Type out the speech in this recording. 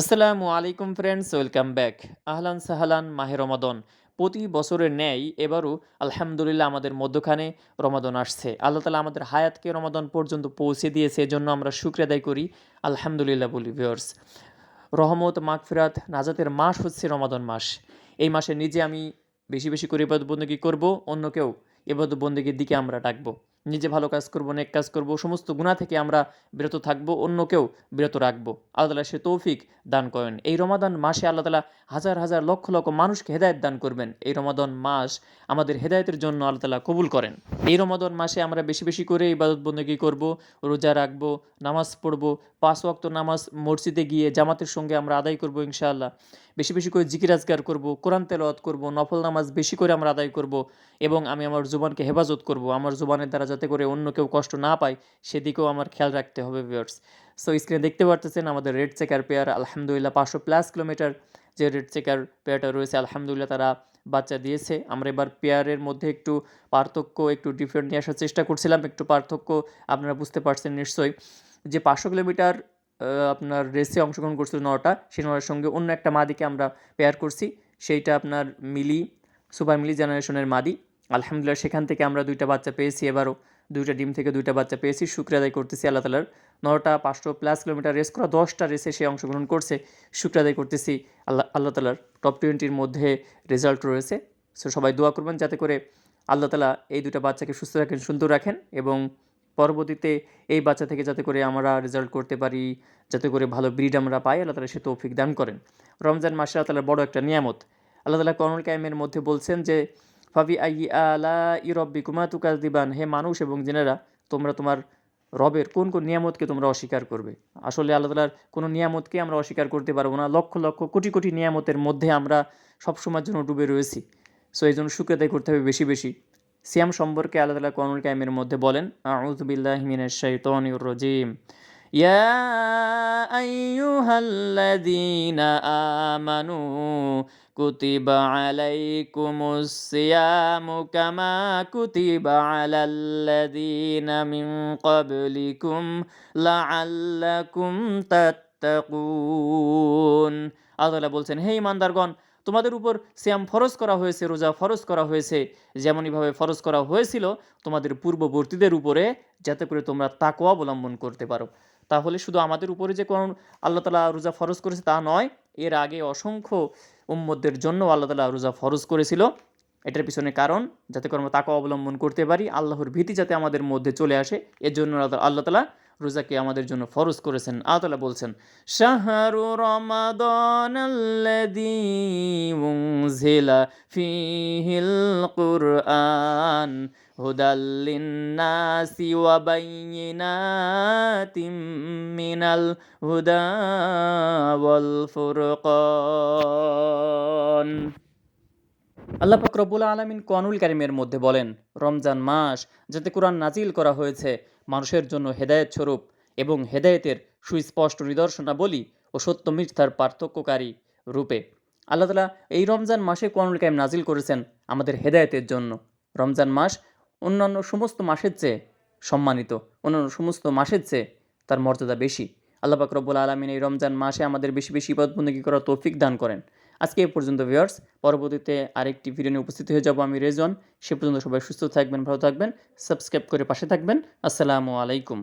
আসসালামু আলাইকুম friends welcome back আহলান সাহালান, মাহে রমাদন। প্রতি বছরের ন্যায় এবারও আলহামদুলিল্লাহ আমাদের মধ্যখানে রমাদন আসছে। আল্লাহ তালা আমাদের হায়াতকে রমাদন পর্যন্ত পৌঁছে দিয়েছে, এজন্য আমরা আদায় করি। আলহামদুলিল্লাহ বলি ভিওর্স রহমত, মাগফিরাত, নাজাতের মাস হচ্ছে রমাদন মাস। এই মাসে নিজে আমি বেশি বেশি করে বন্দী করব অন্যকেও ইবাদত বন্দীগীর দিকে আমরা ডাকবো। নিজে ভালো কাজ করব, নেক কাজ করব, সমস্ত গুণা থেকে আমরা বিরত থাকব, অন্যকেও বিরত রাখব। আল্লাহ তালা সে তৌফিক দান করেন। এই রমাদান মাসে আল্লাহ তালা হাজার হাজার লক্ষ লক্ষ মানুষকে হেদায়ত দান করবেন। এই রমাদান মাস আমাদের হেদায়তের জন্য আল্লাহ তালা কবুল করেন। এই রমাদান মাসে আমরা বেশি বেশি করে ইবাদত বন্দী করব, রোজা রাখব, নামাজ পড়ব, পাঁচ ওয়াক্ত নামাজ মসজিদে গিয়ে জামাতের সঙ্গে আমরা আদায় করব ইনশাআল্লাহ। বেশি বেশি করে জিকির আজগার করব, কোরআন তেলাওয়াত করব, নফল নামাজ বেশি করে আমরা আদায় করব এবং আমি আমার জুবানকে হেফাজত করব। আমার জুবানের দ্বারা যাতে করে অন্য কেউ কষ্ট না পায়, সেদিকেও আমার খেয়াল রাখতে হবে ভিউয়ার্স সো স্ক্রিনে দেখতে পারতেছেন আমাদের রেড চেকার পেয়ার আলহামদুলিল্লাহ পাঁচশো প্লাস কিলোমিটার যে রেড চেকার পেয়ারটা রয়েছে, আলহামদুলিল্লাহ তারা বাচ্চা দিয়েছে। আমরা এবার পেয়ারের মধ্যে একটু পার্থক্য একটু ডিফারেন্ট নিয়ে আসার চেষ্টা করছিলাম, একটু পার্থক্য আপনারা বুঝতে পারছেন নিশ্চয়ই। যে পাঁচশো কিলোমিটার আপনার রেসে অংশগ্রহণ করছিল নটা, সেই নটার সঙ্গে অন্য একটা মাদিকে আমরা পেয়ার করছি। সেইটা আপনার মিলি, সুপার মিলি জেনারেশনের মাদি। আলহামদুলিল্লাহ, সেখান থেকে আমরা দুইটা বাচ্চা পেয়েছি। এবারও দুইটা ডিম থেকে দুইটা বাচ্চা পেয়েছি। শুক্রিয়া আদায় করতেছি আল্লাহ তালার। নটা পাঁচশো প্লাস কিলোমিটার রেস করা দশটা রেসে সে অংশগ্রহণ করছে। শুক্রিয়া আদায় করতেছি আল্লাহ আল্লাহ তালার টপ টোয়েন্টির মধ্যে রেজাল্ট রয়েছে। সো সবাই দোয়া করবেন যাতে করে আল্লাহ তালা এই দুটা বাচ্চাকে সুস্থ রাখেন, সুন্দর রাখেন এবং পরবর্তীতে এই বাচ্চা থেকে যাতে করে আমরা রেজাল্ট করতে পারি, যাতে করে ভালো ব্রিড আমরা পাই, আল্লাহ তালা সে তৌফিক দান করেন। রমজান মাসে আল্লাহ তালার বড় একটা নিয়ামত। আল্লাহ তালা কর্নল কায়েমের মধ্যে বলছেন যে, ফাবি আই আলা ইরব্বি কুমা তুকাজ দিবান হে মানুষ এবং জেনেরা, তোমরা তোমার রবের কোন কোন নিয়ামতকে তোমরা অস্বীকার করবে? আসলে আল্লাহ তালার কোনো নিয়ামতকে আমরা অস্বীকার করতে পারব না। লক্ষ লক্ষ, কোটি কোটি নিয়ামতের মধ্যে আমরা সবসময়ের জন্য ডুবে রয়েছি। সো এই জন্য শুক্রিয়া করতে হবে বেশি বেশি। সিয়াম সম্পর্কে আল্লাহ তালা কর্নুল কায়েমের মধ্যে বলেন আউজবিল্লাহমিনের রজিম। ইয়া আইয়ুহাল্লাযীনা আমানু কুতিবা আলাইকুমুস সিয়ামু কামা কুতিবা আলাল্লাযীনা মিন ক্বাবলিকুম লাআল্লাকুম তাত্তাকুন। আল্লাহ বলছেন, হে ইমানদারগণ তোমাদের উপর শ্যাম ফরজ করা হয়েছে, রোজা ফরজ করা হয়েছে যেমনইভাবে ফরজ করা হয়েছিল, তোমাদের পূর্ববর্তীদের উপরে যাতে করে তোমরা তাকও অবলম্বন করতে পারো। তাহলে শুধু আমাদের উপরে যে কোন আল্লাহ তালা রোজা ফরজ করেছে তা নয়, এর আগে অসংখ্য উম্মদের জন্য আল্লাহ তালা রোজা ফরজ করেছিল। এটার পিছনে কারণ, যাতে করে আমরা তাকে অবলম্বন করতে পারি, আল্লাহর ভীতি যাতে আমাদের মধ্যে চলে আসে এর জন্য আল্লাহ তালা রোজাকে আমাদের জন্য ফরজ করেছেন। আল্লাহ বলছেন, শাহরু রমাদান ফিহিল কুরআন হুদাল্লিন্নাসি ওয়া বাইয়িনাতিম মিনাল হুদা ওয়াল ফুরকান। আল্লাহ রব্বুল আলমিন কনুল কারিমের মধ্যে বলেন, রমজান মাস যাতে কোরআন নাজিল করা হয়েছে মানুষের জন্য হেদায়েত স্বরূপ এবং হেদায়েতের সুস্পষ্ট নিদর্শনাবলী ও সত্য মিথ্যার পার্থক্যকারী রূপে। আল্লাহ তালা এই রমজান মাসে কোরআনুল কারিম নাজিল করেছেন আমাদের হেদায়েতের জন্য। রমজান মাস অন্যান্য সমস্ত মাসের চেয়ে সম্মানিত, অন্যান্য সমস্ত মাসের চেয়ে তার মর্যাদা বেশি। আল্লাহ রব্বুল আলমিন এই রমজান মাসে আমাদের বেশি বেশি পদবন্দী করার তৌফিক দান করেন। আজকে এ পর্যন্ত ভিউয়ার্স পরবর্তীতে আরেকটি ভিডিও নিয়ে উপস্থিত হয়ে যাব আমি, রেজন। সে পর্যন্ত সবাই সুস্থ থাকবেন, ভালো থাকবেন সাবস্ক্রাইব করে পাশে থাকবেন। আসসালামু আলাইকুম।